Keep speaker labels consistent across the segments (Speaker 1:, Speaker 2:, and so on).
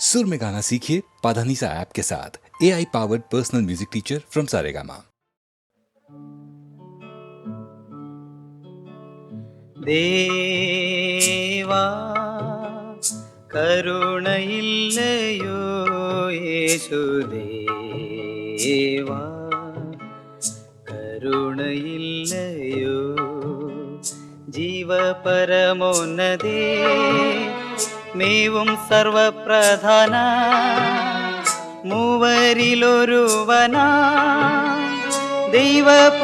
Speaker 1: सुर में गाना सीखिए पाधानीसा ऐप के साथ। A I powered personal music teacher from Saregama
Speaker 2: करुण ಕರುಣ ಇಲ್ಲಯೋ ಯೇಸುದೇವಾ ಕರುಣ ಇಲ್ಲಯೋ മേവും സർവപ്രധാന മൂവരിലൊരുവന. ദൈവപുത്രനേശു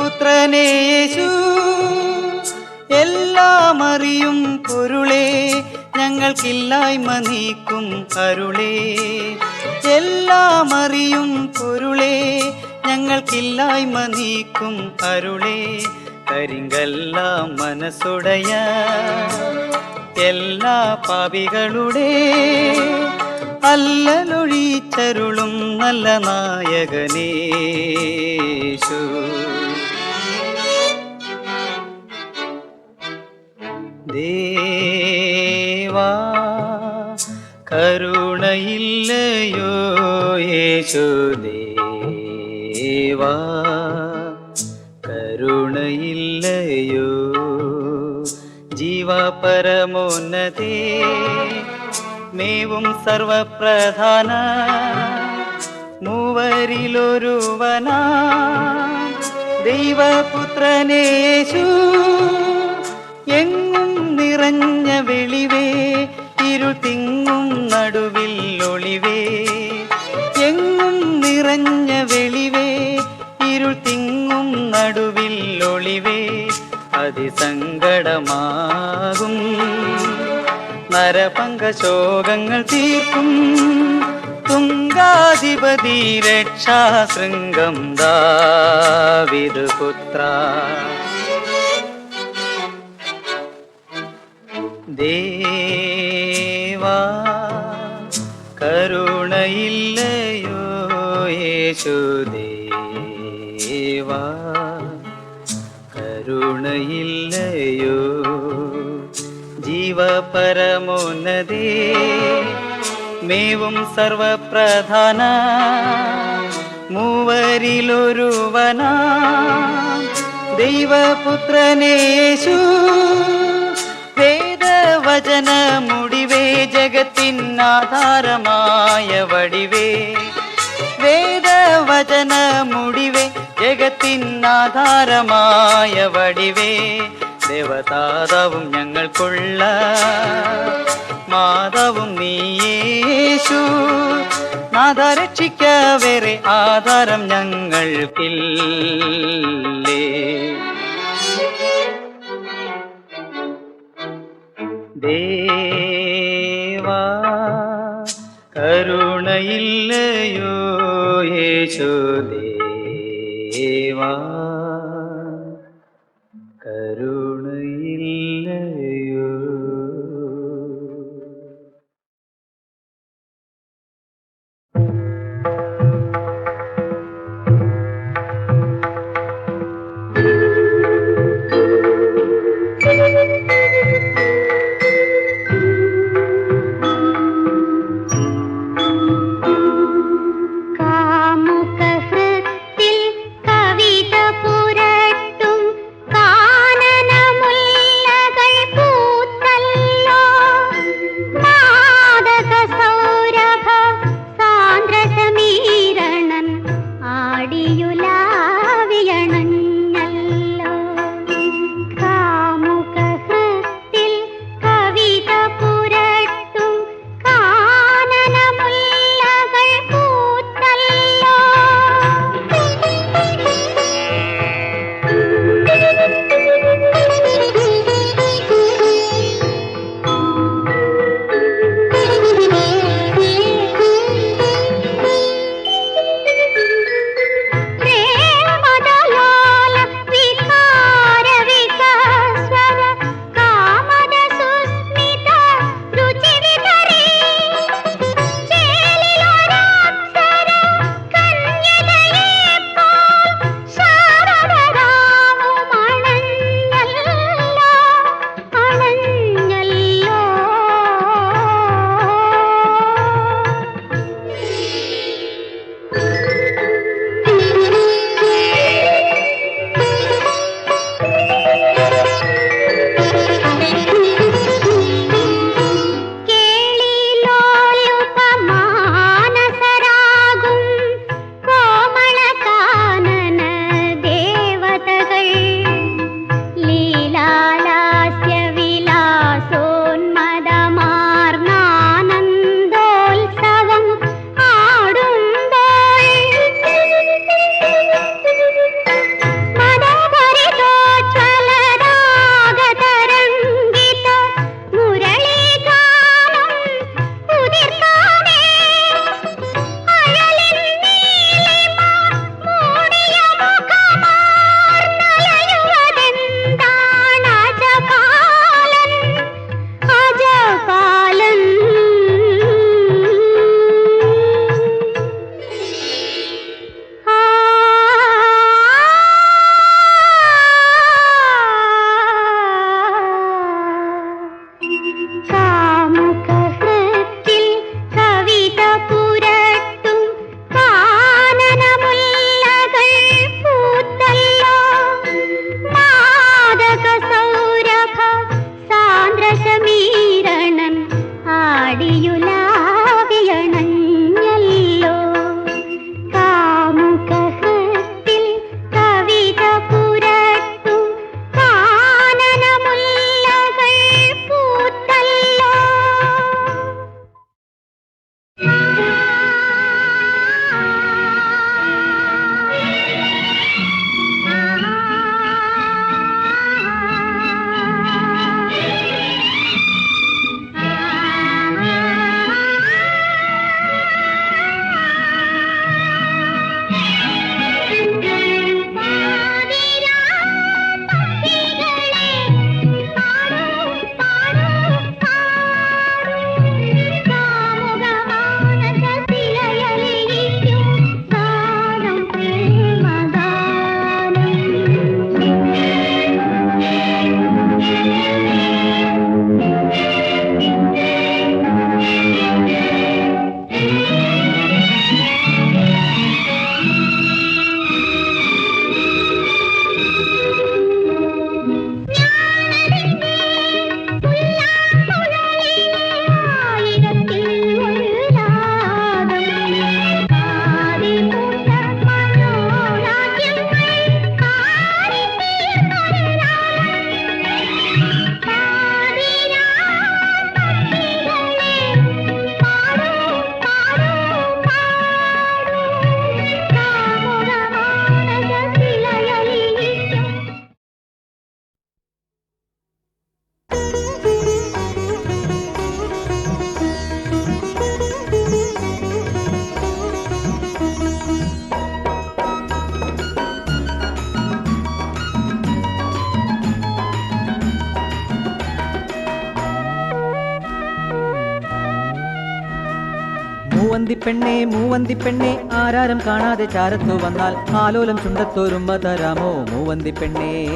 Speaker 2: എല്ലാം അറിയും പൊരുളേ ഞങ്ങൾക്കില്ലായ്മ നീക്കും അരുളേ. എല്ലാം അറിയും പൊരുളേ ഞങ്ങൾക്കില്ലായ്മ നീക്കും അരുളേ. കരിങ്കല്ലാം മനസ്സുടയ എല്ലാ പാപികളുടെ അല്ലലൊഴിച്ചരുളും നല്ല നായകനേശു ദേവാ കരുണയില്ലയോ യേശുദേവാ കരുണയില്ലയോ ജീവപരമോന്നതേ മേവും സർവപ്രധാന മൂവരിലൊരുവന. ദൈവപുത്രനേശു എങ്ങും നിറഞ്ഞ വെളിവേ ഇരുൾ തിങ്ങും നടുവിൽ ഒളിവേ. എങ്ങും നിറഞ്ഞ വെളിവേ ഇരുൾ തിങ്ങും നടുവിൽ ഒളിവേ. അതിസങ്കടമാകും നരപങ്കശോകങ്ങൾ തീർക്കും. തുങ്കാധിപതി രക്ഷാശൃംഗം ദാവിദുപുത്ര ദേവാ കരുണയില്ലയോ യേശുദേവാ കരുണയില്ലയോ? ജീവപരമോന്നതേ മേവും സർവപ്രധാന മൂവരിലൊരുവന. ദൈവപുത്രനേശു വേദവചന മുടിവേ ജഗത്തിനാധാരമായ വടിവേ. വേദവചന മുടിവേ ജഗത്തിനാധാരമായ വടിവേ ദേവതാതാവും ഞങ്ങൾക്കുള്ള മാതാവും നീയേശു നാഥ രക്ഷിക്ക ആധാരം ഞങ്ങൾക്കില്ലേ. ദേവാ കരുണയില്ലയോ യേശുദേവാ കരുണയില്ലയോ
Speaker 3: പെണ്ണെ മൂവന്തി പെണ്ണേ ആരാരം കാണാതെ ചാരത്തു വന്നാൽ ആലോലം ചുണ്ടത്തോരുമ്പ തരാമോ മൂവന്തി പെണ്ണേ?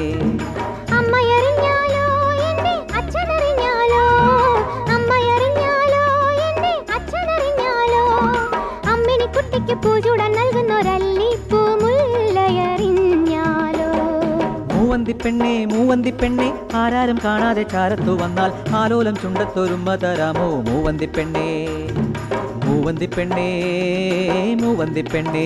Speaker 4: പൂചൂടാൻ നൽകുന്നൊരല്ലിപ്പൂ മുല്ലയറിഞ്ഞാലോ?
Speaker 3: മൂവന്തി പെണ്ണേ മൂവന്തി പെണ്ണേ ആരാരും കാണാതെ ചാരത്തു വന്നാൽ ആലോലം ചുണ്ടത്തൊരുമ്പ തരാമോ മൂവന്തി പെണ്ണേ? മൂവന്തി പെണ്ണേ മൂവന്തി പെണ്ണേ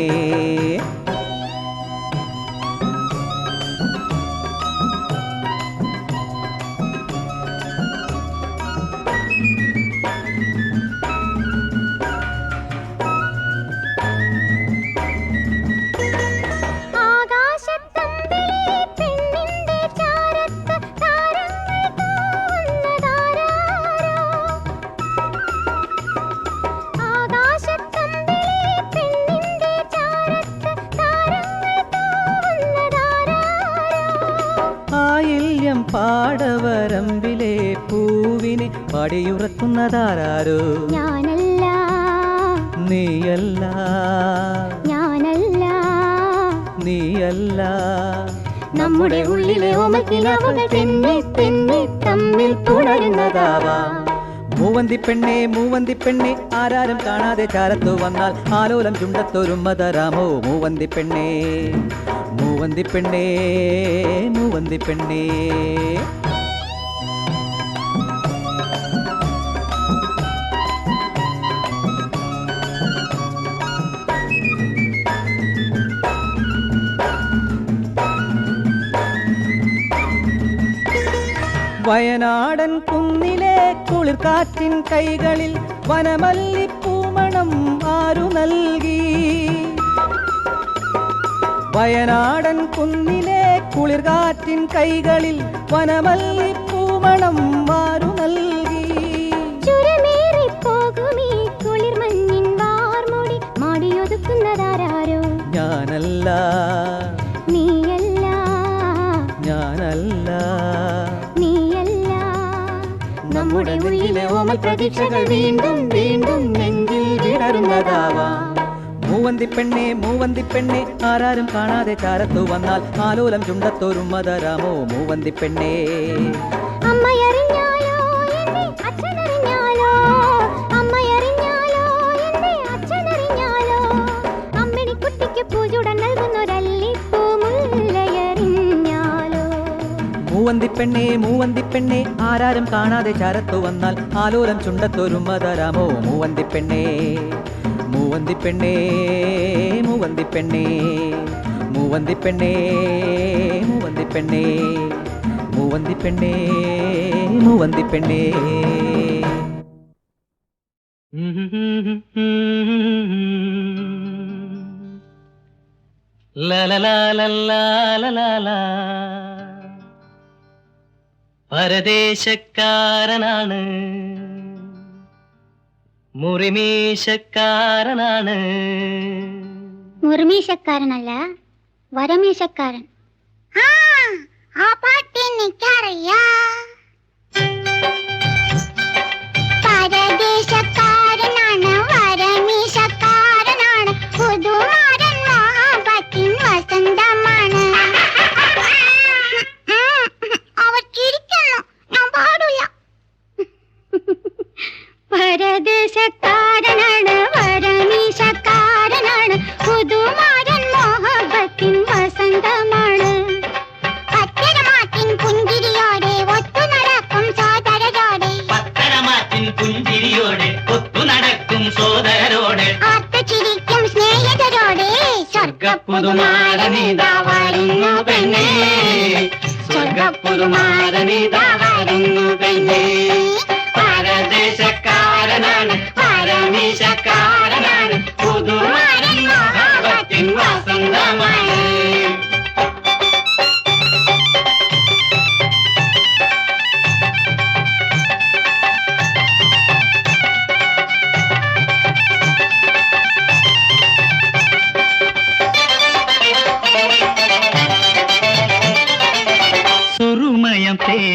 Speaker 3: ആയില്യം പാടവരമ്പിലെ പൂവിനെ പടിയുറക്കുന്നതാരോ
Speaker 4: ഞാനല്ല.
Speaker 3: നീയല്ല.
Speaker 4: ഞാനല്ല.
Speaker 3: നീയല്ല.
Speaker 4: നമ്മുടെ ഉള്ളിലെ ഓമക്കിനാവുകൾ തെന്നി തെന്നി തമ്മിൽ തുടരുന്നതാവാ.
Speaker 3: മൂവന്തി പെണ്ണെ മൂവന്തി പെണ്ണെ ആരാരും കാണാതെ ചാരത്തു വന്നാൽ ആലോലം ചുണ്ടത്തൊരുമ്മതരാമോ മൂവന്തി പെണ്ണെ മൂവന്തി പെണ്ണേ മൂവന്തി പെണ്ണേ വയനാടൻ കുന്നിലെ കുളിർക്കാറ്റിൻ കൈകളിൽ വനമല്ലിപ്പൂമണം ആരു നൽകി വയനാടൻ കുന്നിലെ കുളിർകാറ്റിൻ കൈകളിൽ
Speaker 4: വനമല്ലി പൂമണം മാറു നൽകി.
Speaker 3: ഞാനല്ല.
Speaker 4: നീയല്ല.
Speaker 3: ഞാനല്ല.
Speaker 4: നീയല്ല. നമ്മുടെ ഉള്ളിലെ ഓമൽ പ്രതീക്ഷകൾ വീണ്ടും വീണ്ടും നെഞ്ചിൽ വിടരുന്നതാവാം.
Speaker 3: മൂവന്തി പെണ്ണെ മൂവന്തി പെണ്ണെ ആരാരും കാണാതെ ചാരത്തു വന്നാൽ ആലോലം ചുണ്ടത്തോരും മതരാമോ മൂവന്തി പെണ്ണേ. മൂവന്തി പെണ്ണേ മൂവന്തി പെണ്ണേ ആരാരും കാണാതെ ചരത്തു വന്നാൽ ആലോലം ചുണ്ടത്തൊരു തരാമോ മൂവന്തി പെണ്ണേ മൂവന്തി പെണ്ണേ മൂവന്തി പെണ്ണേ മൂവന്തി പെണ്ണേ മൂവന്തി പെണ്ണേ മൂവന്തി പെണ്ണേ മൂവന്തി പെണ്ണേ
Speaker 2: പരദേശക്കാരനാണ് മുറിമീശക്കാരനാണ്.
Speaker 4: മുറിമീശക്കാരനല്ല വരമീശക്കാരൻ. ആ ആ പാട്ട്
Speaker 2: സ്വർഗപ്പുതുമാരനിതാ വരുന്നു പെണ്ണേ സ്വർഗപ്പുതുമാരനിതാ വരുന്നു പെണ്ണേ പരദേശക്കാരനാണ് പരമീശക്കാരനാണ് പുതുമാരൻ മഹാപത്തിൻ വസന്തമാണ് സുറുമയം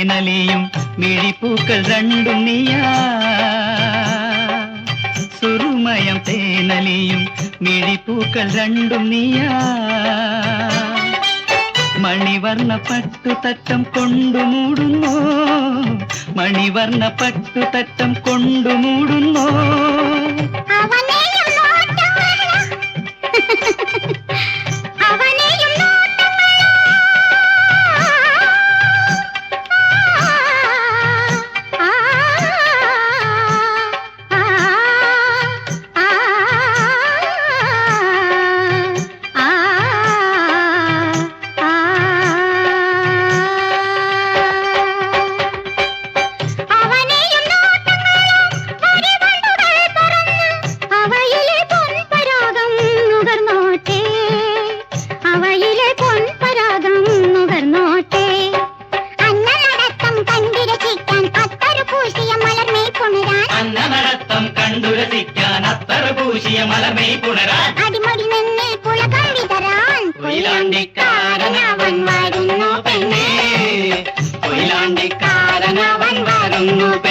Speaker 2: തേനലിയും മിഴിപ്പൂക്കൾ രണ്ടും നീയാ സുറുമ
Speaker 4: സുറുമയം തേനലിയും മിഴിപ്പൂക്കൾ രണ്ടും നീയാ മണിവർണ്ണ പട്ടുതട്ടം കൊണ്ടു മൂടുന്നോ മണിവർണ്ണ പട്ടുതട്ടം കൊണ്ടു മൂടുന്നോ
Speaker 5: അവനെയും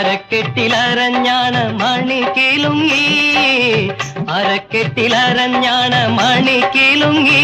Speaker 4: അരക്കെട്ടിലരഞ്ഞാണ് മണി കിലുങ്ങി അരക്കെട്ടിലരഞ്ഞാണ് മണി കിലുങ്ങി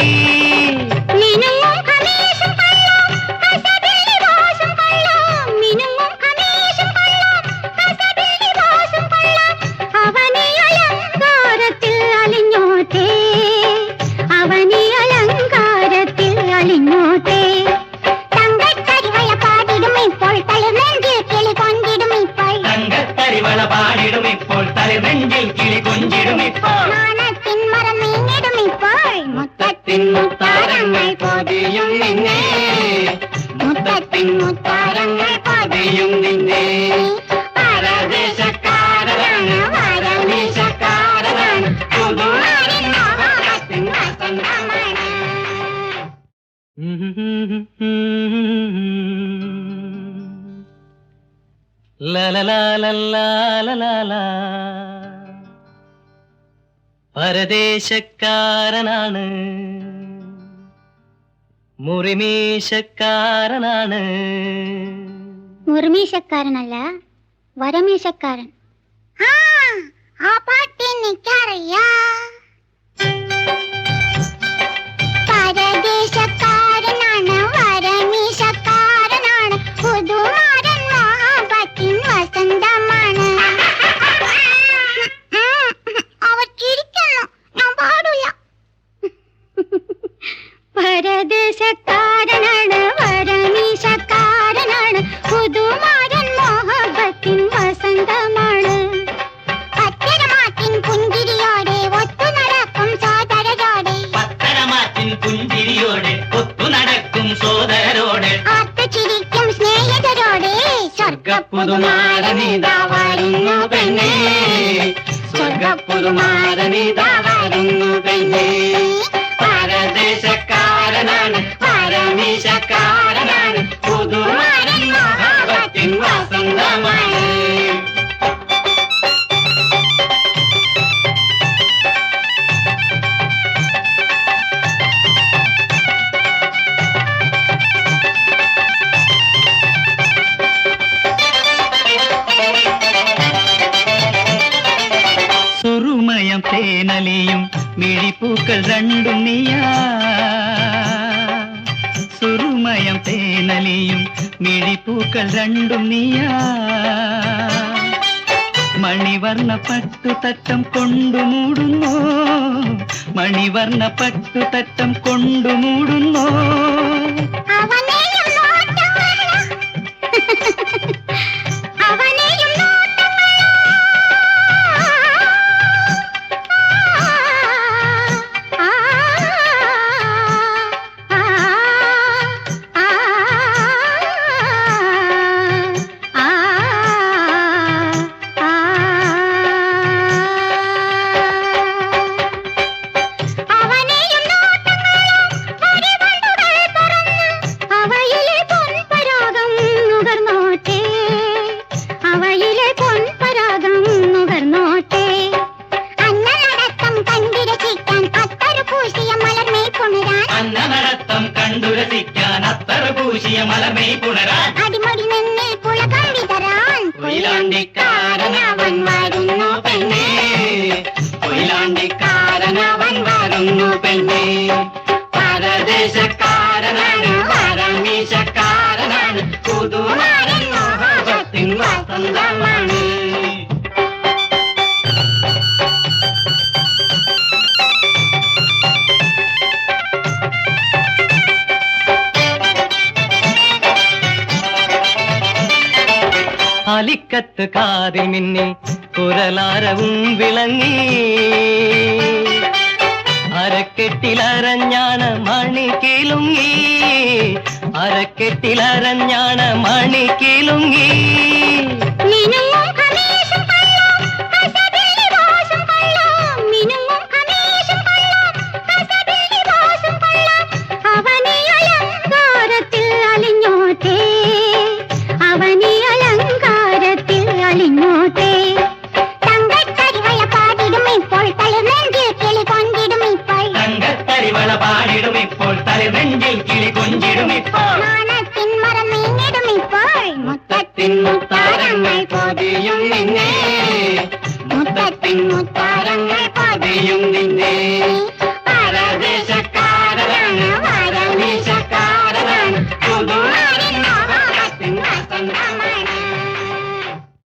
Speaker 4: പരദേശക്കാരനാണ്. മുറിമീശക്കാരനാണ്.
Speaker 5: മുറിമീശക്കാരനല്ല വരമീശക്കാരൻ. ആ പാട്ട് എനിക്കറിയാ. പരദേശക്കാരനാണ്
Speaker 4: സ്വർഗപ്പുതുമാരനിതാ വരുന്നു പെണ്ണേ പരദേശക്കാരനാണ് പരമീശക്കാരനാണ്. പുതുമാരൻ മഹാഭത്തിൻ വസന്തമാണ് മിഴിപ്പൂക്കൾ രണ്ടും നീയാ സുറുമയം തേനലിയും മിഴിപ്പൂക്കൾ രണ്ടും നീയാ മണിവർണ്ണ പട്ടുതട്ടം കൊണ്ടു മൂടുന്നോ മണിവർണ്ണ പട്ടുതട്ടം കൊണ്ടു മൂടുന്നോ வாசத்தில் வாசம் தான் மணி அலிக்கத்து காதில் மின்னி குரலாரவும் விளங்கி. அறக்கெட்டில் அரஞான மணி கிலுங்கி അരക്കെട്ടിലറഞ്ഞാണ് മണി കിലുങ്ങി